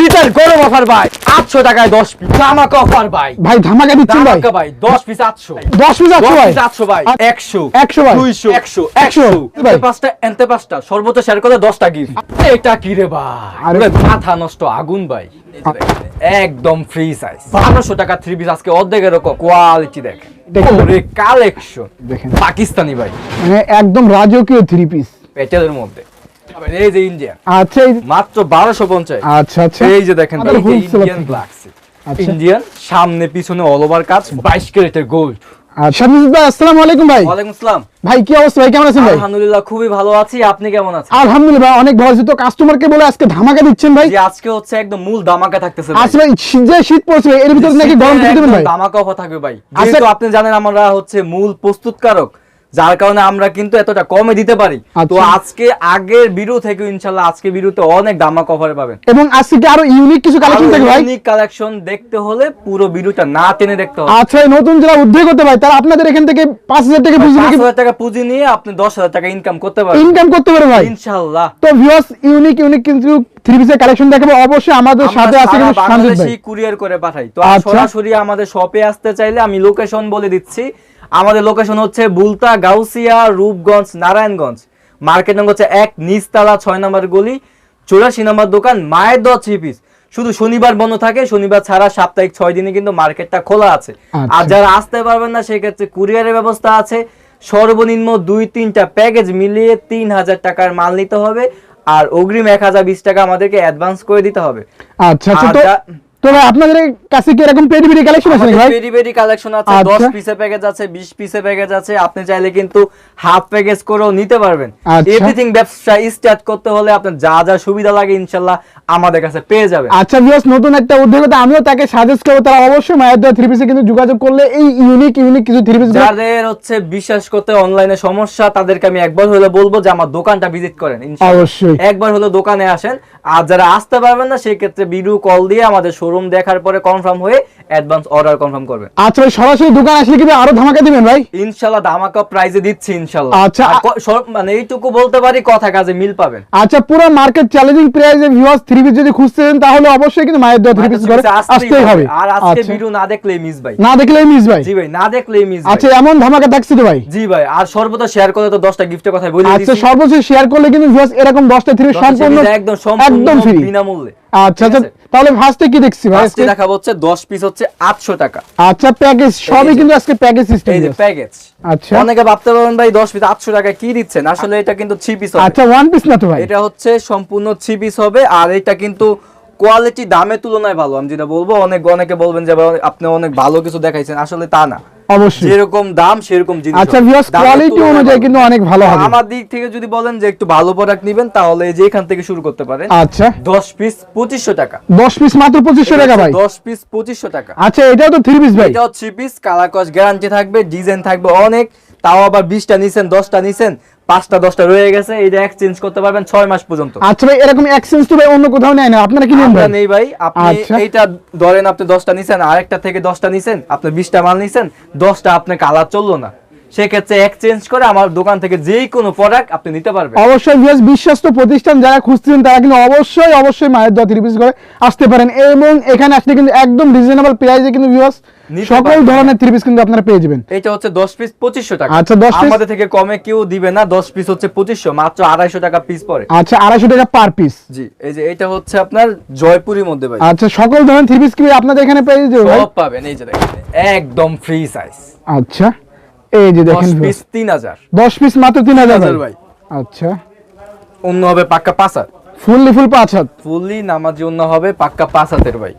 শীতের গরম অফার ভাই। আটশো টাকায় দশ পিস জামাকা অফার ভাই। ভাই ধামাকা দিচ্ছেন ভাই? ভাই দশ পিস আটশো। দশ পিস আছে ভাই? আটশো ভাই। একশো। একশো ভাই। দুইশো। একশো। একশো। পাঁচটা এনতে পাঁচটা। সর্বোচ্চ শেয়ার করে দশটা গিফট এটা কি রে ভাই? মাথা নষ্ট আগুন ভাই। একদম ফ্রি সাইজ বারোশো টাকা থ্রি পিস আজকে অর্ধেক এরকম। কোয়ালিটি দেখেন। দেখেন। কালেকশন দেখেন। পাকিস্তানি ভাই। মানে একদম রাজকীয় থ্রি পিস পেটেলের মধ্যে। এই যে ইন্ডিয়ান আচ্ছা মাত্র বারোশো পঞ্চাশ। আচ্ছা আচ্ছা। এই যে দেখেন ইন্ডিয়ান ব্ল্যাক। ইন্ডিয়ান সামনে পিছনে অল ওভার কাজ বাইশ ক্যারেটের গোল্ড আচ্ছা ভাই আসসালামু আলাইকুম ভাই। ওয়ালাইকুম আসসালাম। ভাই কি অবস্থা ভাই কেমন আছেন ভাই? আলহামদুলিল্লাহ খুবই ভালো আছি। আপনি কেমন আছেন? আলহামদুলিল্লাহ ভাই অনেক ভালো আছি। তো কাস্টমারকে বলে আজকে ধামাকা দিচ্ছেন ভাই? আজকে হচ্ছে একদম মূল দামাকা থাকতেছে ভাই। আচ্ছা ভাই যে শীত পড়ছে এর ভিতরে নাকি গরম ভাই? অফার থাকবে ভাই। আচ্ছা। যেহেতু আপনি জানেন আমরা হচ্ছে মূল প্রস্তুতকারক। যার কারণে আমরা কিন্তু এতটা কমে দিতে পারি। তো আচ্ছা। আজকে আগের ভিডিও থেকে ইনশাল্লাহ আজকে ভিডিওতে অনেক দামা অফারে পাবেন। এবং আজকে আরও ইউনিক কিছু কালেকশন থাকে ভাই? ইউনিক কালেকশন দেখতে হলে পুরো ভিডিওটা না টেনে দেখতে হবে। আচ্ছা নতুন যারা উদ্যোগ করতে ভাই তারা আপনাদের এখান থেকে পাঁচ হাজার টাকা পুঁজি পাঁচ হাজার টাকা পুঁজি নিয়ে আপনি দশ হাজার টাকা ইনকাম করতে পারবেন। ইনকাম করতে পারে ভাই। ইনশাল্লাহ। তো ভিউয়ার্স ইউনিক ইউনিক কিন্তু থ্রি পিসের কালেকশন দেখাবো। অবশ্যই আমাদের সাথে আছে কিন্তু ভাই। কুরিয়ার করে পাঠাই। তো আচ্ছা। সরাসরি আমাদের শপে আসতে চাইলে আমি লোকেশন বলে দিচ্ছি। আমাদের লোকেশন হচ্ছে বুলতা গাউসিয়া রূপগঞ্জ নারায়ণগঞ্জ। মার্কেট নম্বর হচ্ছে এক নিচতলা ছয় নম্বর গলি চৌরাশি নম্বর দোকান মায়ের দশ থ্রি পিস শুধু শনিবার বন্ধ থাকে শনিবার ছাড়া সাপ্তাহিক ছয় দিনে কিন্তু মার্কেটটা খোলা আছে। আচ্ছা। আর যারা আসতে পারবেন না সেক্ষেত্রে কুরিয়ারের ব্যবস্থা আছে। সর্বনিম্ন দুই তিনটা প্যাকেজ মিলিয়ে তিন হাজার টাকার মাল নিতে হবে। আর অগ্রিম এক হাজার বিশ টাকা আমাদেরকে অ্যাডভান্স করে দিতে হবে। আচ্ছা তো ভাই আপনাদের কাছে কি এরকম পেডি পেডি কালেকশন আছে ভাই পেরি পেরি কালেকশন আছে। 10 পিসের প্যাকেজ আছে 20 পিসের প্যাকেজ আছে আপনি চাইলে কিন্তু হাফ প্যাকেজ করেও নিতে পারবেন। এভরিথিং ব্যবসা স্টার্ট করতে হলে আপনার যা যা সুবিধা লাগে ইনশাআল্লাহ আমাদের কাছে পেয়ে যাবেন আচ্ছা ভিউয়ার্স নতুন একটা উদ্যোগতা আমিও তাকে সাজেস্ট করব তারা অবশ্যই মায়ের থ্রি পিসে কিন্তু যোগাযোগ করলে এই ইউনিক ইউনিক কিছু থ্রি পিস যাদের হচ্ছে বিশ্বাস করতে অনলাইনে সমস্যা তাদেরকে আমি একবার হলে বলব যে আমার দোকানটা ভিজিট করেন অবশ্যই। একবার হলো দোকানে আসেন আর যারা আসতে পারবেন না সেই ক্ষেত্রে ভিডিও কল দিয়ে আমাদের শোরুম দেখার পরে কনফার্ম হয়ে অ্যাডভান্স অর্ডার কনফার্ম করবেন আচ্ছা ভাই সরাসরি দোকান আসলে কি আরও ধামাকা দিবেন ভাই? ইনশাল্লাহ ধামাকা প্রাইজে দিচ্ছি ইনশাল্লাহ। আচ্ছা। মানে এইটুকু বলতে পারি কথা কাজে মিল পাবেন। আচ্ছা পুরো মার্কেট চ্যালেঞ্জিং প্রাইসে ভিউয়ার্স থ্রি পিস যদি খুঁজতেছেন তাহলে অবশ্যই কিন্তু মায়ের দেওয়া থ্রি পিস করে আসতেই হবে। আর আজকে আচ্ছা। ভিডিও না দেখলে মিস ভাই। না দেখলেই মিস ভাই। জি ভাই না দেখলে মিস আচ্ছা এমন ধামাকা থাকছে তো ভাই। জি ভাই আর সর্বদা শেয়ার করে তো 10টা গিফটের কথা বলে আচ্ছা সর্বোচ্চ শেয়ার করলে কিন্তু ভিউয়ার্স এরকম 10টা থ্রি 10টা সম্পূর্ণ একদম সম্পূর্ণ বিনামূল্যে। আচ্ছা আচ্ছা? তাহলে ফার্স্টে কি দেখছি ভাই? আজকে? দেখাবো হচ্ছে 10 পিস হচ্ছে 800 টাকা। আচ্ছা প্যাকেজ সবই কিন্তু আজকে প্যাকেজ সিস্টেম এই যে প্যাকেজ আচ্ছা। অনেকে ভাবতে পারেন ভাই 10 পিস 800 টাকা কি দিচ্ছেন? আসলে এটা কিন্তু 3 পিস হবে। আচ্ছা ওয়ান পিস না তো ভাই? এটা হচ্ছে সম্পূর্ণ 3 পিস হবে আর এটা কিন্তু কোয়ালিটি দামের তুলনায় ভালো। আমি যেটা বলব অনেক অনেকে বলবেন যে আপনি অনেক ভালো কিছু দেখাইছেন। আসলে তা না। অবশ্যই। যেরকম দাম সেরকম জিনিস আচ্ছা ভিউয়ার্স কোয়ালিটি অনুযায়ী কিন্তু অনেক ভালো হবে। আমার দিক থেকে যদি বলেন যে একটু ভালো প্রোডাক্ট নেবেন তাহলে যে এখান থেকে শুরু করতে পারেন। আচ্ছা। 10 পিস 2500 টাকা। 10 পিস মাত্র 2500 টাকা ভাই। 10 পিস 2500 টাকা। আচ্ছা এটাও তো থ্রি পিস ভাই। এটাও থ্রি পিস কালার কস গ্যারান্টি থাকবে ডিজাইন থাকবে অনেক। তাও আবার 20টা নিছেন 10টা নিছেন পাঁচটা 10টা রয়ে গেছে এইটা এক্সচেঞ্জ করতে পারবেন 6 মাস পর্যন্ত। আচ্ছা ভাই এরকম এক্সচেঞ্জ তো ভাই অন্য কোথাও নেয় না আপনারা কি নেন ভাই? নেই ভাই আপনি আচ্ছা। এইটা ধরেন আপনি দশটা নিছেন আরেকটা থেকে দশটা নিছেন আপনি বিশটা মাল নিছেন দশটা আপনি কালার চলল না। সেক্ষেত্রে এক্সচেঞ্জ করে আমার দোকান থেকে যেই কোনো প্রোডাক্ট আপনি নিতে পারবেন। অবশ্যই বিশ্বস্ত প্রতিষ্ঠান যারা খুঁজছেন তারা কিন্তু অবশ্যই অবশ্যই মায়ের থ্রি করে আসতে পারেন। এবং এখানে আসলে কিন্তু একদম রিজনেবল প্রাইসে কিন্তু ভিউয়ার্স সকল। ধরনের থ্রি পিস কিন্তু আপনারা পেয়ে যাবেন। এটা হচ্ছে দশ পিস পঁচিশশো টাকা। আচ্ছা, 10 piece- আমাদের থেকে কমে কেউ দিবে না দশ পিস হচ্ছে পঁচিশশো মাত্র আড়াইশো টাকা পিস পড়ে। আচ্ছা আড়াইশো টাকা পার পিস জি এই যে এটা হচ্ছে আপনার জয়পুরের মধ্যে ভাই। আচ্ছা সকল ধরনের থ্রি পিস কি আপনাদের এখানে পেয়ে যাবে ভাই সব পাবেন এই যে দেখেন একদম ফ্রি সাইজ আচ্ছা এই যে দেখেন পিস তিন হাজার। দশ পিস মাত্র তিন হাজার হাজার ভাই। ভাই। আচ্ছা। অন্য হবে পাক্কা পাঁচ হাত। ফুললি ফুল পাঁচ হাত। ফুললি নামাজি অন্য হবে পাক্কা পাঁচ হাতের ভাই।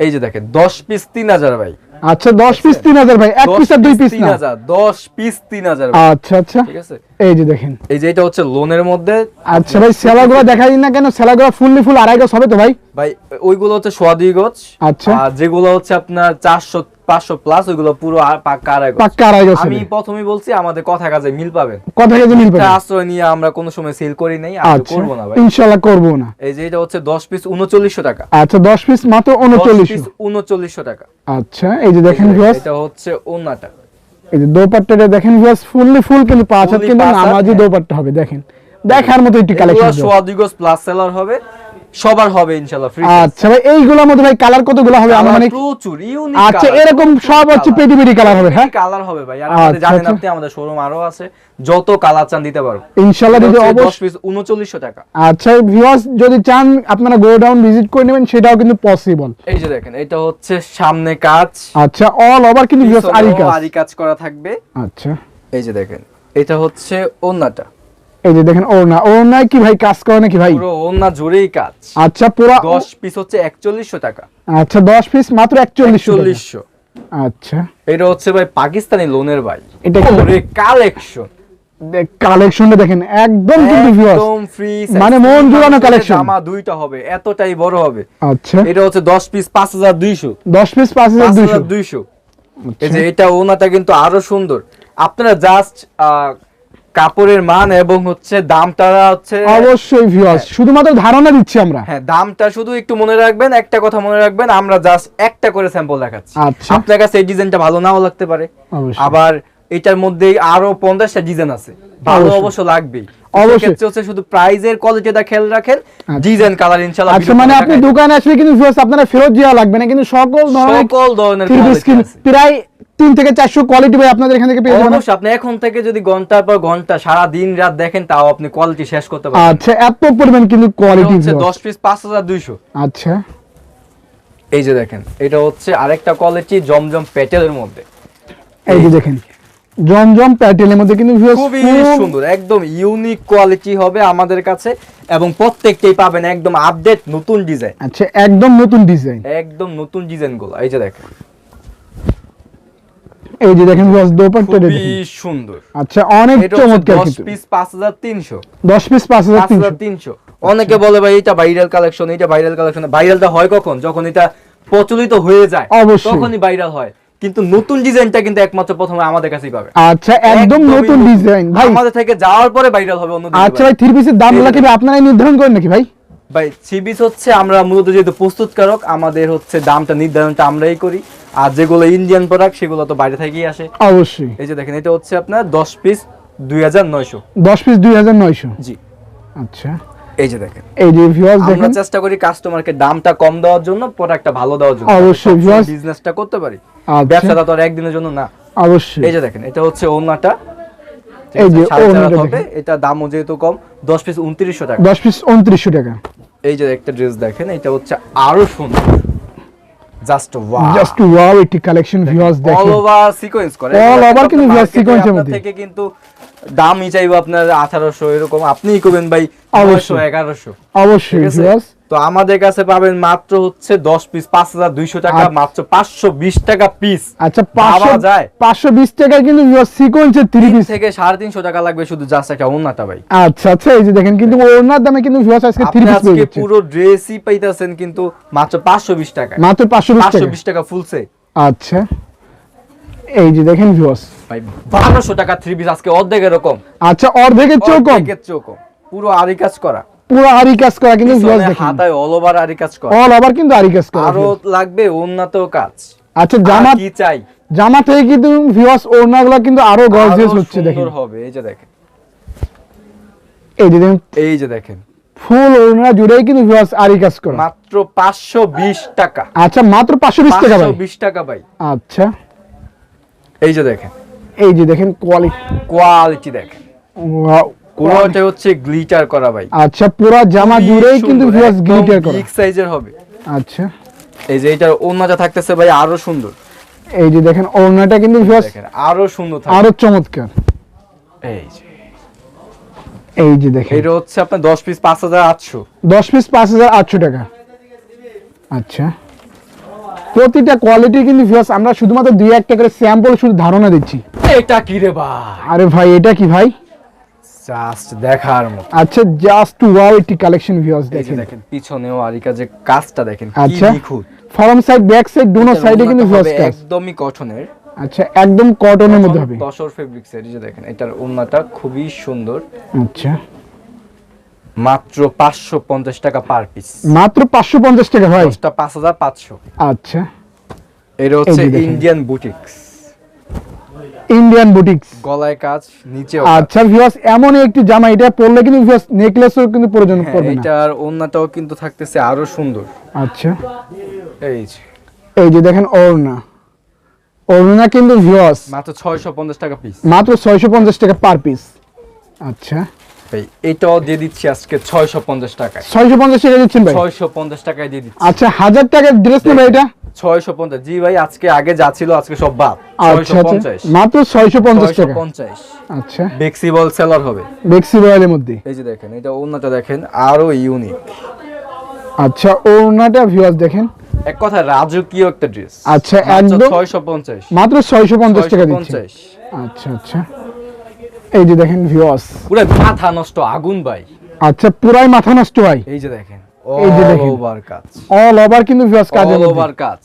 এই যে দেখেন দশ পিস তিন হাজার ভাই। আচ্ছা দশ পিস তিন হাজার ভাই। এক পিস আর দুই পিস না? হাজার দশ পিস তিন হাজার ভাই। আচ্ছা আচ্ছা। ঠিক আছে? এই যে দেখেন। এই যে এটা হচ্ছে লোনের মধ্যে। আচ্ছা ভাই সেলাগুলো দেখাই না কেন? সেলাগুলো ফুললি ফুল আড়াই গজ হবে তো ভাই? ভাই ওইগুলো হচ্ছে সোয়া দুই গজ। আচ্ছা। আর যেগুলো হচ্ছে আপনার চারশো পাঁচশো প্লাস ওইগুলো পুরো পাক্কা আড়াই গজ। পাক্কা আড়াই গজ আমি প্রথমেই বলছি আমাদের কথা কাজে মিল পাবেন। কথা কেজি মিল এটা পাবে আশ্রয় নিয়ে আমরা কোনো সময় সেল করি নাই আর আচ্ছা। করব না ভাই। ইনশাআল্লাহ করব না। এই যে এটা হচ্ছে দশ পিস উনচল্লিশশো টাকা। আচ্ছা দশ পিস মাত্র দশ উনচল্লিশ পিস উনচল্লিশশো টাকা। আচ্ছা এই যে দেখেন ভিউয়ার্স এটা হচ্ছে ওনাটা এই যে দোপাট্টাটা দেখেন ভিউয়ার্স ফুললি ফুল কিন্তু পাঁচ হাত কিন্তু নামাজি হ্যাঁ। দোপাট্টা হবে দেখেন। দেখার মতো একটি কালেকশন সোয়া দুই গজ প্লাস সেলার হবে। সবার হবে ইনশাল্লাহ ফ্রি আচ্ছা ভাই এইগুলোর মধ্যে ভাই কালার কতগুলো হবে? মানে প্রচুর ইউনিক আচ্ছা এরকম সব হচ্ছে পেটি পেটি কালার হবে হ্যাঁ? কালার হবে ভাই আর আমাদের আচ্ছা, জানেন আচ্ছা। আপনি আমাদের শোরুম আরও আছে যত কালার চান দিতে পারব ইনশাল্লাহ যদি অবশ্যই। পিস উনচল্লিশশো টাকা। আচ্ছা ভিউয়ার্স যদি চান আপনারা গোডাউন ভিজিট করে নেবেন সেটাও কিন্তু পসিবল এই যে দেখেন এটা হচ্ছে সামনে কাজ। আচ্ছা অল ওভার কিন্তু ভিউয়ার্স আরি কাজ। আরি কাজ করা থাকবে। আচ্ছা। এই যে দেখেন এটা হচ্ছে ওন্নাটা। এই যে দেখেন ওড়না ওড়নায় কি ভাই কাজ করে নাকি ভাই? পুরো ওন্না জুড়েই কাজ। আচ্ছা পুরো দশ পিস হচ্ছে একচল্লিশশো টাকা। আচ্ছা দশ পিস মাত্র একচল্লিশ চল্লিশশো আচ্ছা। এটা হচ্ছে ভাই পাকিস্তানি লোনের ভাই। এটা কি? কালেকশন কালেকশনটা দেখেন একদম কিন্তু ভিউয়ার্স একদম ফ্রি মানে মন জোড়ানো collection। জামা দুইটা হবে এতটাই বড় হবে। আচ্ছা। এটা হচ্ছে দশ পিস পাঁচ হাজার দুইশো। দশ পিস পাঁচ হাজার পাঁচ দুইশো হাজার দুইশো। এই যে এটা ওনাটা কিন্তু আরও সুন্দর। আপনারা জাস্ট কাপড়ের মান এবং হচ্ছে দামটা হচ্ছে অবশ্যই ভিউয়ার্স শুধুমাত্র ধারণা দিচ্ছি আমরা হ্যাঁ দামটা শুধু একটু মনে রাখবেন একটা কথা মনে রাখবেন আমরা জাস্ট একটা করে স্যাম্পল দেখাচ্ছি আচ্ছা। আপনার কাছে এই ডিজাইনটা ভালো নাও লাগতে পারে অবশ্যই। আবার এটার মধ্যে আরও পঞ্চাশটা ডিজাইন আছে ভালো অবশ্য লাগবেই অবশ্যই। সেক্ষেত্রে হচ্ছে শুধু প্রাইজের কোয়ালিটিটা খেয়াল রাখেন আচ্ছা। ডিজাইন কালার ইনশাআল্লাহ আচ্ছা মানে আপনি দোকানে আসলে কিন্তু ভিউয়ার্স আপনারা ফেরত দেওয়া লাগবে না কিন্তু সকল ধরনের সকল ধরনের। প্রায় তিন থেকে চারশো কোয়ালিটি ভাই আপনাদের এখান থেকে পেয়ে যাবেন। অবশ্যই আপনি এখন থেকে যদি ঘণ্টার পর ঘণ্টা সারা দিন রাত দেখেন তাও আপনি কোয়ালিটি শেষ করতে পারবেন। আচ্ছা এত পরিমাণ কিন্তু কোয়ালিটি হচ্ছে দশ পিস পাঁচ হাজার দুইশো। আচ্ছা। এই যে দেখেন এটা হচ্ছে আরেকটা কোয়ালিটি জমজম প্যাটেলের মধ্যে। এই যে দেখেন জমজম প্যাটেলের মধ্যে কিন্তু খুবই খুব- সুন্দর একদম ইউনিক কোয়ালিটি হবে আমাদের কাছে এবং প্রত্যেকটাই পাবেন একদম আপডেট নতুন ডিজাইন আচ্ছা একদম নতুন ডিজাইন একদম নতুন ডিজাইনগুলো এই যে দেখেন। এই যে দেখেন দোপাট্টা খুবই সুন্দর। আচ্ছা অনেক চমৎকার কিন্তু। পিস পাঁচ হাজার তিনশো। দশ পিস পাঁচ হাজার পাঁচ তিনশো হাজার তিনশো। অনেকে বলে ভাই এটা ভাইরাল কালেকশন এটা ভাইরাল কালেকশন ভাইরালটা হয় কখন? যখন এটা প্রচলিত হয়ে যায়। তখনই ভাইরাল হয়। কিন্তু নতুন ডিজাইনটা কিন্তু একমাত্র প্রথমে আমাদের কাছেই পাবে। আচ্ছা একদম নতুন ডিজাইন ভাই আমাদের থেকে যাওয়ার পরে ভাইরাল হবে অন্য আচ্ছা ভাই থ্রি পিসের দাম ভাই আপনারাই নির্ধারণ করেন নাকি ভাই? ভাই সিবিস হচ্ছে আমরা মূলত যেহেতু প্রস্তুতকারক আমাদের হচ্ছে দামটা নির্ধারণটা আমরাই করি। আর যেগুলো ইন্ডিয়ান প্রোডাক্ট সেগুলো তো বাইরে থেকেই আসে। অবশ্যই। এই যে দেখেন এটা হচ্ছে আপনার দশ পিস দুই হাজার নয়শো। দশ পিস দুই হাজার নয়শো? জি। আচ্ছা। এই যে দেখেন। এই যে ভিউয়ার্স দেখেন। আমরা চেষ্টা করি কাস্টমারকে দামটা কম দেওয়ার জন্য প্রোডাক্টটা ভালো দেওয়ার জন্য। অবশ্যই, viewers- বিজনেসটা করতে পারি। আচ্ছা। ব্যবসাটা তো আর একদিনের জন্য না। অবশ্যই। এই যে দেখেন এটা হচ্ছে ওনাটা এই যে ওড়নাটা হবে। এটা দামও যেহেতু কম দশ পিস উনত্রিশশো টাকা। দশ পিস উনত্রিশশো টাকা। এই যে একটা ড্রেস দেখেন এটা হচ্ছে আরও সুন্দর। জাস্ট ওয়াও জাস্ট ওয়াও একটি কালেকশন ভিউয়ার্স দেখেন। অল ওভার সিকোয়েন্স করে। অল ওভার কিন্তু ভিউয়ার্স এর মধ্যে। থেকে কিন্তু দামই চাইব আপনার আঠারোশো এরকম। আপনিই করবেন ভাই অবশ্যই। 1100 অবশ্যই ভিউয়ার্স তো আমাদের কাছে পাবেন মাত্র হচ্ছে দশ পিস পাঁচ হাজার দুইশো টাকা আচ্ছা। মাত্র পাঁচশো বিশ টাকা পিস আচ্ছা পাঁচশো যায়? পাঁচশো বিশ টাকায় কিন্তু সিকোয়েন্সের থ্রি পিস থেকে সাড়ে তিনশো টাকা লাগবে শুধু জাস্ট একটা ওন্নাটা ভাই। আচ্ছা আচ্ছা এই যে দেখেন কিন্তু ওনার দামে কিন্তু ভিউয়ার্স আজকে থ্রি পিস আজকে পুরো ড্রেসই পাইতেছেন কিন্তু মাত্র পাঁচশো বিশ টাকা মাত্র পাঁচশো পাঁচশো বিশ টাকা ফুলছে আচ্ছা এই যে দেখেন ভিউয়ার্স ভাই বারোশো টাকা থ্রি পিস আজকে অর্ধেক এরকম আচ্ছা অর্ধেকের চেয়েও কম। পুরো আরি কাজ করা। পুরো আরি কাজ করা কিন্তু ভিউয়ার্স দেখেন। হাতায় অল ওভার আরি কাজ করা। অল ওভার কিন্তু আরি কাজ করা আরও লাগবে উন্নত কাজ। আচ্ছা জামা কি চাই? জামা থেকে কিন্তু ভিউয়ার্স ওড়নাগুলো কিন্তু আরও গর্জিয়াস হচ্ছে দেখেন। সুন্দর হবে এই যে দেখেন। এই যে দেখেন এই যে দেখেন। ফুল ওড়না জুড়েই কিন্তু ভিউয়ার্স আরি কাজ করা। মাত্র পাঁচশো বিশ টাকা। আচ্ছা মাত্র পাঁচশো বিশ টাকা ভাই। বিশ টাকা ভাই। আচ্ছা। এই যে দেখেন। এই যে দেখেন কোয়ালিটি কোয়ালিটি দেখেন। পুরোটা হচ্ছে গ্লিটার করা ভাই আচ্ছা পুরো জামা জুড়েই কিন্তু ভিউয়ার্স গ্লিটার করা। বিগ সাইজের হবে। আচ্ছা। এই যে এটার ওন্নাটা থাকতেছে ভাই আরও সুন্দর। এই যে দেখেন ওড়নাটা কিন্তু ভিউয়ার্স আরও সুন্দর থাকবে। আরও চমৎকার। এই যে। এই যে দেখেন। এটা হচ্ছে আপনার দশ পিস পাঁচ হাজার আটশো। দশ পিস পাঁচ হাজার আটশো টাকা। আচ্ছা। প্রতিটা কোয়ালিটি কিন্তু ভিউয়ার্স আমরা শুধুমাত্র দুই একটা করে স্যাম্পল শুধু ধারণা দিচ্ছি। এটা কি রে ভাই? আরে ভাই এটা কি ভাই? জাস্ট দেখার মতো। আচ্ছা জাস্ট ওয়াও একটি কালেকশন ভিউয়ার্স দেখেন। দেখেন পিছনেও আরিকা যে কাজটা দেখেন কি আচ্ছা নিখুঁত। ফরম সাইড ব্যাক সাইড দুনো সাইডে কিন্তু ভিউয়ার্স কাজ একদমই কটনের আচ্ছা একদম কটনের মধ্যে হবে। যে দেখেন এটার ওন্নাটা খুবই সুন্দর। আচ্ছা। মাত্র পাঁচশো পঞ্চাশ টাকা পার পিস মাত্র পাঁচশো পঞ্চাশ টাকা ভাই। হাজার পাঁচশো। আচ্ছা। এটা হচ্ছে ইন্ডিয়ান বুটিক্স ইন্ডিয়ান বুটিক্স গলায় কাজ নিচে আচ্ছা ভিউয়ার্স এমন একটি জামা এটা পরলে কিন্তু ভিউয়ার্স নেকলেসও কিন্তু প্রয়োজন পড়বে না। এটার ওন্নাটাও কিন্তু থাকতেছে আরও সুন্দর। আচ্ছা। এই যে, এই যে দেখেন অরুণা অরুণা কিন্তু ভিউয়ার্স মাত্র ছয়শো পঞ্চাশ টাকা পিস মাত্র ছয়শো পঞ্চাশ টাকা পার পিস আচ্ছা। এটাও দিয়ে দিচ্ছি আজকে ছয়শো পঞ্চাশ টাকায়। ছয়শো পঞ্চাশ টাকা দিচ্ছেন ভাই? ছয়শো পঞ্চাশ টাকায় দিয়ে দিচ্ছি। আচ্ছা হাজার টাকার ড্রেস নেবে এটা? ছয়শো পঞ্চাশ। জি ভাই আজকে আগে যা ছিল আজকে সব বাদ। আচ্ছা ছয়শো আচ্ছা পঞ্চাশ। মাত্র ছয়শো পঞ্চাশ ছয়শো টাকা পঞ্চাশ। আচ্ছা। ফ্লেক্সিবল সেলার হবে। মধ্যে। এই যে দেখেন এটা দেখেন আরও ইউনিক আচ্ছা ভিউয়ার্স দেখেন। এক কথা রাজকীয় একটা ড্রেস আচ্ছা, একদম- ছয়শো পঞ্চাশ। মাত্র ছয়শো পঞ্চাশ টাকা দিচ্ছে। আচ্ছা আচ্ছা। এই যে দেখেন ভিউয়ার্স পুরো মাথা নষ্ট আগুন ভাই। আচ্ছা পুরাই মাথা নষ্ট হয় এই যে দেখেন। এই যে অল ওভার কাজ। অল ওভার কিন্তু ভিউয়ার্স কাজের অল ওভার কাজ।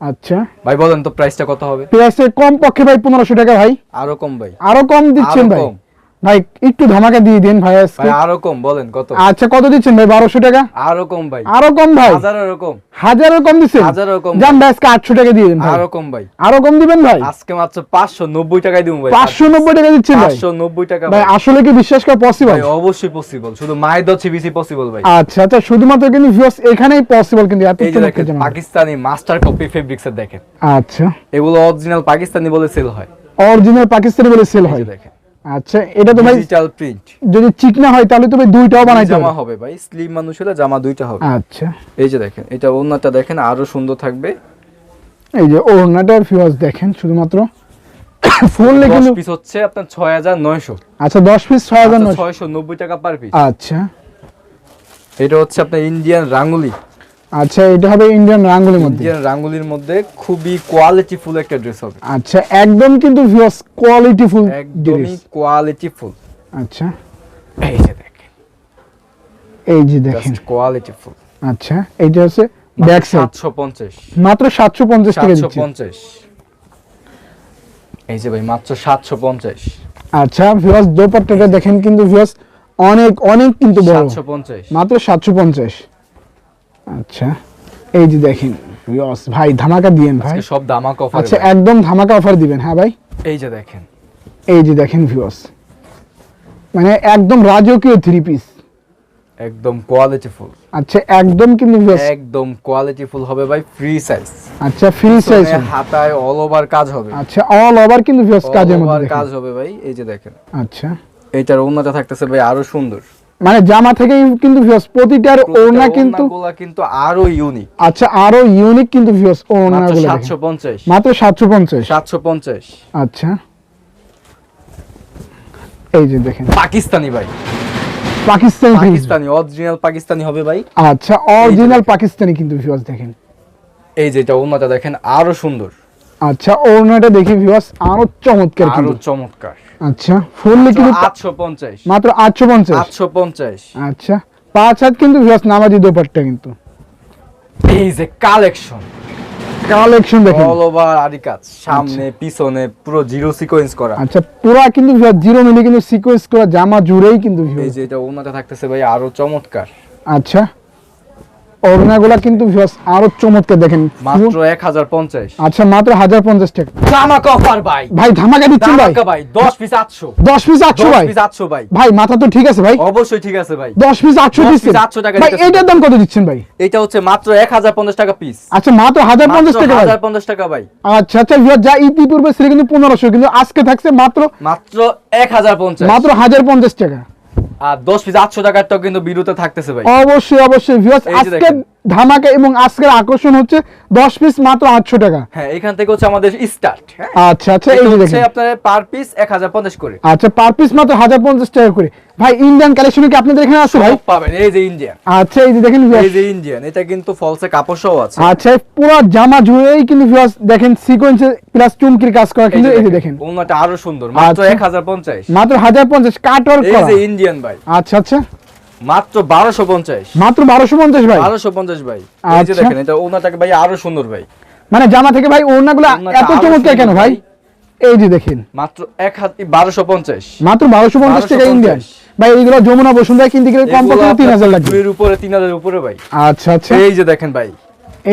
আচ্ছা। ভাই বলেন তো প্রাইসটা কত হবে? প্রাইসে কম পক্ষে ভাই পনেরোশো টাকা ভাই। আরও কম ভাই। আরও কম দিচ্ছেন ভাই। ভাই একটু ধামাকা দিয়ে দিন ভাই আজকে। আরও কম বলেন কত? আচ্ছা কত দিচ্ছেন ভাই বারোশো টাকা? আরও কম ভাই। আরও কম ভাই? কম। হাজারের কম দিচ্ছেন? হাজারের কম। ভাই আজকে আটশো টাকা দিয়ে দিন ভাই। আরও কম ভাই। আরও কম দিবেন ভাই? আজকে মাত্র পাঁচশো নব্বই টাকায় দিব ভাই। পাঁচশো নব্বই টাকা দিচ্ছেন ভাই? টাকা ভাই আসলে কি বিশ্বাস করা পসিবল ভাই অবশ্যই পসিবল শুধু মায়ের দচ্ছে বেশি পসিবল ভাই। আচ্ছা আচ্ছা শুধুমাত্র কিন্তু ভিউয়ার্স এখানেই পসিবল কিন্তু এত দেখেন পাকিস্তানি মাস্টার কপি ফেব্রিক্স এর দেখেন। আচ্ছা। এগুলো অরিজিনাল পাকিস্তানি বলে সেল হয়। অরিজিনাল পাকিস্তানি বলে সেল হয়। দেখেন। আচ্ছা এটা তো ভাই ডিজিটাল প্রিন্ট যদি চিকনা হয় তাহলে তো ভাই দুইটাও বানাইতে জামা হবে। ভাই স্লিম মানুষ হলে জামা দুইটা হবে। আচ্ছা। এই যে দেখেন এটা অন্যটা দেখেন আরও সুন্দর থাকবে। এই যে ওড়নাটা ভিউয়ার্স দেখেন শুধুমাত্র। ফুললে দশ কিন্তু পিস হচ্ছে আপনার ছয় হাজার নয়শো। আচ্ছা দশ পিস ছয় হাজার নয়শো। ছয়শো নব্বই টাকা পার পিস আচ্ছা। এটা হচ্ছে আপনার ইন্ডিয়ান রাঙ্গুলি। আচ্ছা এটা হবে ইন্ডিয়ান রাঙ্গুলির মধ্যে। ইন্ডিয়ান রাঙ্গুলির মধ্যে খুবই কোয়ালিটি ফুল একটা ড্রেস হবে। আচ্ছা একদম কিন্তু ভিউয়ার্স কোয়ালিটি ফুল একদমই কোয়ালিটি ফুল আচ্ছা। এই যে দেখেন। এই যে দেখেন। জাস্ট কোয়ালিটি ফুল আচ্ছা এইটা হচ্ছে ব্যাক সাইড সাতশো পঞ্চাশ। মাত্র সাতশো পঞ্চাশ টাকা সাতশো দিচ্ছে পঞ্চাশ। এই যে ভাই মাত্র সাতশো পঞ্চাশ। আচ্ছা ভিউয়ার্স দোপাট্টাটা দেখেন কিন্তু ভিউয়ার্স অনেক অনেক কিন্তু বড়। সাতশো পঞ্চাশ। মাত্র সাতশো পঞ্চাশ। আচ্ছা এই যে দেখেন ভাই ধামাকা দিয়েন ভাই। সব দামাক অফার আচ্ছা একদম ধামাকা অফার দিবেন হ্যাঁ ভাই? এই যে দেখেন। এই যে দেখেন ভিউয়ার্স মানে একদম রাজকীয় থ্রি পিস একদম কোয়ালিটি ফুল আচ্ছা একদম কিন্তু একদম কোয়ালিটি ফুল হবে ভাই ফ্রি সাইজ আচ্ছা ফ্রি সাইজ হাতায় অল ওভার কাজ হবে। আচ্ছা অল ওভার কিন্তু ভিউয়ার্স কাজের মধ্যে কাজ হবে ভাই এই যে দেখেন। আচ্ছা। এইটার ওন্নাটা থাকতেছে ভাই আরও সুন্দর। মানে জামা থেকেই কিন্তু ভিউয়ার্স প্রতিটার ওড়না কিন্তু কিন্তু আরও ইউনিক আচ্ছা আরও ইউনিক কিন্তু ভিউয়ার্স ওড়নাগুলো দেখেন। সাতশো পঞ্চাশ। মাত্র সাতশো পঞ্চাশ। সাতশো পঞ্চাশ। আচ্ছা। এই যে দেখেন। পাকিস্তানি ভাই। পাকিস্তানি। পাকিস্তানি অরিজিনাল পাকিস্তানি হবে ভাই। আচ্ছা অরিজিনাল পাকিস্তানি কিন্তু ভিউয়ার্স দেখেন। এই যে এটা ওন্নাটা দেখেন আরও সুন্দর। আচ্ছা ওড়নাটা দেখি ভিউয়ার্স আরও চমৎকার আরও চমৎকার। আচ্ছা আটশো পঞ্চাশ। মাত্র আটশো পঞ্চাশ? আটশো পঞ্চাশ। আচ্ছা পাঁচ হাত কিন্তু ভিউয়ার্স নামাজি দোপাট্টা কিন্তু। এই যে কালেকশন কালেকশন দেখেন। অল ওভার আরি কাজ সামনে পিছনে পুরো জিরো সিকোয়েন্স করা। আচ্ছা পুরা কিন্তু জিরো মিলি কিন্তু সিকোয়েন্স করা জামা জুড়েই কিন্তু এই যে এটা ওনাটা থাকতেছে ভাই আরও চমৎকার। আচ্ছা। ওড়নাগুলা কিন্তু আরও চমৎকার দেখেন। মাত্র এক হাজার পঞ্চাশ। আচ্ছা মাত্র হাজার পঞ্চাশ টাকা। জামা কফার ভাই। ভাই ধামাকা দিচ্ছেন ভাই? ধামাকা ভাই দশ পিস আটশো। দশ পিস আটশো দশ ভাই? পিস আটশো ভাই। ভাই মাথা তো ঠিক আছে ভাই? অবশ্যই ঠিক আছে ভাই। দশ পিস আটশো 10 দিচ্ছেন। 800 টাকা ভাই। এইটার দাম কত দিচ্ছেন ভাই? এটা হচ্ছে মাত্র এক হাজার পঞ্চাশ টাকা পিস আচ্ছা মাত্র হাজার পঞ্চাশ টাকা ভাই? হাজার পঞ্চাশ টাকা ভাই। আচ্ছা আচ্ছা যা ইতিপূর্বে ছিল কিন্তু পনেরোশো কিন্তু আজকে থাকছে মাত্র মাত্র এক হাজার পঞ্চাশ। মাত্র হাজার পঞ্চাশ টাকা। আর দশ পিস আটশো তো কিন্তু বিরুতে থাকতেছে ভাই অবশ্যই অবশ্যই ভিউয়ার্স আজকে। ধামাকা এবং আজকের আকর্ষণ হচ্ছে দশ পিস মাত্র আটশো টাকা। হ্যাঁ এখান থেকে হচ্ছে আমাদের স্টার্ট আচ্ছা আচ্ছা এই দেখেন। আপনার পার পিস এক হাজার পঞ্চাশ করে। আচ্ছা পার পিস মাত্র হাজার পঞ্চাশ টাকা করে। ভাই ইন্ডিয়ান কালেকশন কি আপনাদের এখানে আছে ভাই? পাবেন এই যে ইন্ডিয়ান আচ্ছা এই যে দেখেন এই যে ইন্ডিয়ান এটা কিন্তু ফলসে কাপড় সহ আছে। আচ্ছা পুরো জামা জুড়েই কিন্তু ভিউয়ার্স দেখেন সিকোয়েন্সে প্লাস চুমকির কাজ করা কিন্তু এই যে দেখেন ওনাটা আরও সুন্দর মাত্র আচ্ছা। এক হাজার পঞ্চাশ। মাত্র হাজার পঞ্চাশ কাট ওয়ার্ক এই যে ইন্ডিয়ান ভাই। আচ্ছা আচ্ছা। মাত্র বারোশো পঞ্চাশ। মাত্র বারোশো পঞ্চাশ ভাই? বারোশো পঞ্চাশ ভাই। এই যে আচ্ছা। দেখেন এটা ওনাটাকে ভাই আরও সুন্দর ভাই। মানে জামা থেকে ভাই ওড়নাটা এত চমৎকার কেন ভাই। এই যে দেখেন। মাত্র এক হাত বারোশো পঞ্চাশ। মাত্র বারোশো পঞ্চাশ টাকা ইন্ডিয়ান। ভাই এইগুলো যমুনা বসুন্ধরা কিনতে গেলে কম পক্ষে তিন হাজার লাগবে। দুইয়ের উপরে তিন হাজার উপরে ভাই। আচ্ছা আচ্ছা। এই যে দেখেন ভাই।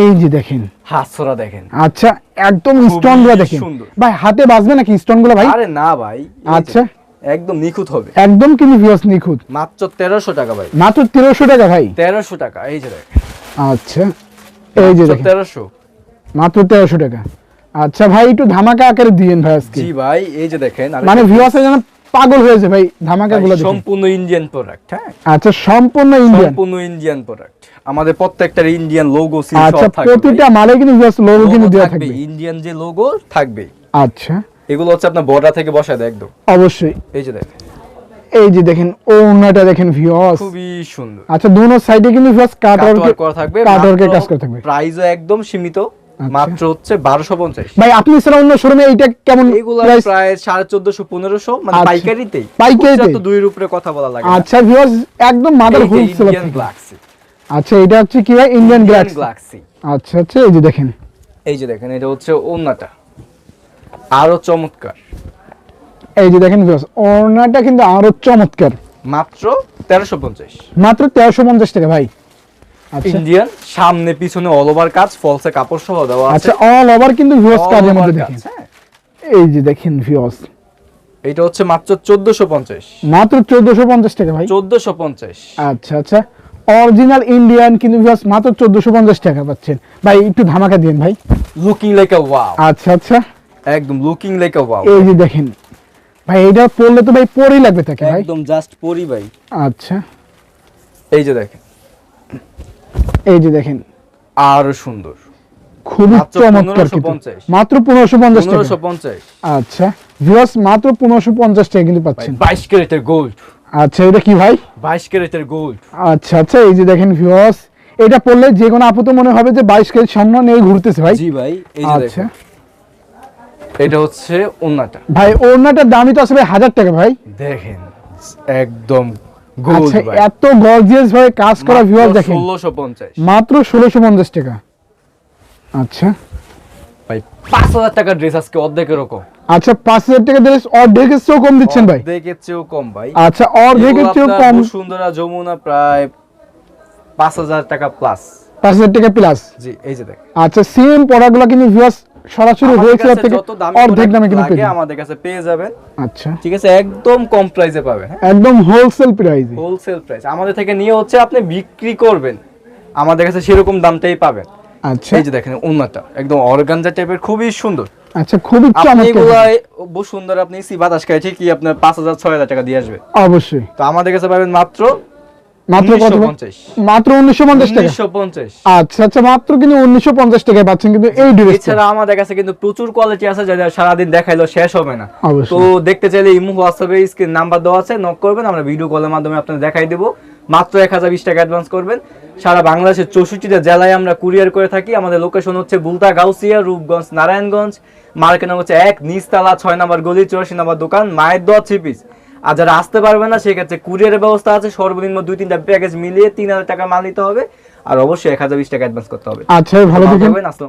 এই যে দেখেন। হাতছড়া দেখেন। আচ্ছা একদম স্টোনগুলো দেখেন। সুন্দর। ভাই হাতে বাজবে নাকি স্টোনগুলো ভাই? আরে না ভাই আচ্ছা। একদম নিখুঁত হবে। একদম কিন্তু ভিউয়ার্স নিখুঁত। মাত্র তেরোশো টাকা ভাই। মাত্র তেরোশো টাকা ভাই? তেরোশো টাকা এই যে আচ্ছা এই যে দেখেন। তেরোশো। মাত্র তেরোশো টাকা। আচ্ছা ভাই একটু ধামাকা আকারে দিয়েন ভাই আজকে। জি ভাই এই যে দেখেন মানে ভিউয়ার্স যেন পাগল হয়েছে ভাই ধামাকা গুলো সম্পূর্ণ ইন্ডিয়ান প্রোডাক্ট হ্যাঁ? আচ্ছা সম্পূর্ণ ইন্ডিয়ান সম্পূর্ণ ইন্ডিয়ান প্রোডাক্ট আমাদের প্রত্যেকটার ইন্ডিয়ান লোগো সিল আচ্ছা সব থাকবে প্রতিটা মালে কিন্তু ভিউয়ার্স লোগো কিন্তু দেওয়া থাকবে ইন্ডিয়ান যে লোগো থাকবে। আচ্ছা। এগুলো হচ্ছে আপনার বর্ডার থেকে বসায় দেয় একদম। অবশ্যই। এই যে দেখেন। এই যে দেখেন ওনাটা দেখেন ভিউয়ার্স খুবই সুন্দর। আচ্ছা দুনো সাইডে কিন্তু কাট কাটওয়ার্ক করা থাকবে কাটওয়ার্কের কাজ করা থাকবে। প্রাইসও একদম সীমিত আচ্ছা। মাত্র হচ্ছে বারোশো পঞ্চাশ। ভাই আপনি ছাড়া অন্য শোরুমে এইটা কেমন এগুলো প্রায় সাড়ে চোদ্দশো পনেরোশো মানে আচ্ছা। পাইকারিতেই? খুচরা তো দুইয়ের উপরে কথা বলা লাগে আচ্ছা ভিউয়ার্স একদম মাদার হোলসেল গ্লাক্সি আচ্ছা এটা হচ্ছে কি ভাই? ইন্ডিয়ান গ্লাক্সি আচ্ছা আচ্ছা এই যে দেখেন। এই যে দেখেন এটা হচ্ছে ওন্নাটা আরও চমৎকার। এই যে দেখেন ওনাটা কিন্তু আরও চমৎকার। মাত্র তেরোশো পঞ্চাশ। মাত্র তেরোশো পঞ্চাশ টাকা ভাই। আচ্ছা। ইন্ডিয়ান সামনে পিছনে অল ওভার কাজ ফলসে কাপড় সহ দেওয়া আছে। আচ্ছা অল ওভার কিন্তু ভিউয়ার্স কাজের মধ্যে দেখেন। হ্যাঁ। এই যে দেখেন ভিউয়ার্স এটা হচ্ছে মাত্র চোদ্দশো পঞ্চাশ। মাত্র চোদ্দশো পঞ্চাশ টাকা ভাই। চোদ্দশো পঞ্চাশ। আচ্ছা আচ্ছা। অরিজিনাল ইন্ডিয়ান কিন্তু ভিউয়ার্স মাত্র চোদ্দশো পঞ্চাশ টাকা পাচ্ছেন। ভাই একটু ধামাকা দিন ভাই। লুকিং লাইক আ ওয়াও আচ্ছা আচ্ছা। একদম লুকিং লাইক আ ওয়াও এই যে দেখেন ভাই এটা পড়লে তো ভাই পরেই লাগবে তাকে ভাই। একদম জাস্ট পরি ভাই। আচ্ছা। এই যে দেখেন। এই যে দেখেন। আরও সুন্দর। খুবই মাত্র চমৎকার মাত্র পনেরোশো পঞ্চাশ টাকা। পনেরোশো পঞ্চাশ। আচ্ছা। ভিউয়ার্স মাত্র পনেরোশো পঞ্চাশ টাকা কিন্তু পাচ্ছেন। বাইশ ক্যারেটের গোল্ড আচ্ছা এটা কি ভাই? বাইশ ক্যারেটের গোল্ড আচ্ছা আচ্ছা এই যে দেখেন ভিউয়ার্স এটা পড়লে যে কোনো আপু মনে হবে যে বাইশ কেজি সম্মান নিয়ে ঘুরতেছে ভাই। জি ভাই এই যে আচ্ছা। এটা হচ্ছে ওন্নাটা ভাই ওড়নাটার দামই তো আসলে হাজার টাকা ভাই। দেখেন একদম আচ্ছা এত গর্জিয়াস ভাবে কাজ করা ভিউয়ার দেখেন। ষোলোশো পঞ্চাশ। মাত্র ষোলোশো পঞ্চাশ টাকা। আচ্ছা। ভাই পাঁচ হাজার টাকার ড্রেস আজকে অর্ধেক এরকম আচ্ছা পাঁচ হাজার টাকা ড্রেস অর্ধেকের চেয়েও কম দিচ্ছেন ভাই। অর্ধেকের চেয়েও কম ভাই। আচ্ছা অর্ধেকের চেয়েও কম। বসুন্ধরা যমুনা প্রায় পাঁচ হাজার টাকা প্লাস পাঁচ হাজার টাকা প্লাস জি এই যে দেখেন। আচ্ছা সেম প্রোডাক্টগুলো কিন্তু ভিউয়ার্স সরাসরি হোলসেলার থেকে অর্ধেক দামে কিন্তু পেয়ে আমাদের কাছে পেয়ে যাবেন। আচ্ছা। ঠিক আছে? একদম কম প্রাইসে পাবেন হ্যাঁ? একদম হোলসেল প্রাইসে হোলসেল প্রাইস আমাদের থেকে নিয়ে হচ্ছে আপনি বিক্রি করবেন। আমাদের কাছে সেরকম দামটাই পাবেন। আচ্ছা। এই যে দেখেন উন্নাটা একদম অর্গানজা টাইপের খুবই সুন্দর। আচ্ছা খুবই চমৎকার। বহু সুন্দর আপনি সি বাতাস খাই ঠিকই আপনার পাঁচ হাজার ছয় হাজার টাকা দিয়ে আসবে। অবশ্যই। তো আমাদের কাছে পাবেন মাত্র মাত্র কত? মাত্র টাকা? উনিশশো পঞ্চাশ। আচ্ছা আচ্ছা মাত্র কিন্তু উনিশশো পঞ্চাশ টাকায় পাচ্ছেন কিন্তু এই ড্রেসটা এছাড়া আমাদের কাছে কিন্তু প্রচুর কোয়ালিটি আছে যা যা সারাদিন দেখাইলো শেষ হবে না। তো দেখতে চাইলে ইমু হোয়াটসঅ্যাপে স্ক্রিন নাম্বার দেওয়া আছে নক করবেন আমরা ভিডিও কলের মাধ্যমে আপনাদের দেখাই দেবো। মাত্র এক হাজার বিশ টাকা অ্যাডভান্স করবেন। সারা বাংলাদেশের চৌষট্টিটা জেলায় আমরা কুরিয়ার করে থাকি। আমাদের লোকেশন হচ্ছে বুলতা গাউসিয়া রূপগঞ্জ নারায়ণগঞ্জ। মার্কেট নাম হচ্ছে এক নিচতলা ছয় নম্বর গলি চৌরাশি নম্বর দোকান মায়ের দোয়া থ্রি পিস আর যারা আসতে পারবে না সেক্ষেত্রে কুরিয়ারের ব্যবস্থা আছে। সর্বনিম্ন দুই তিনটা প্যাকেজ মিলিয়ে তিন হাজার টাকা মাল নিতে হবে। আর অবশ্যই এক হাজার বিশ টাকা অ্যাডভান্স করতে হবে। আচ্ছা ভালো থাকবেন,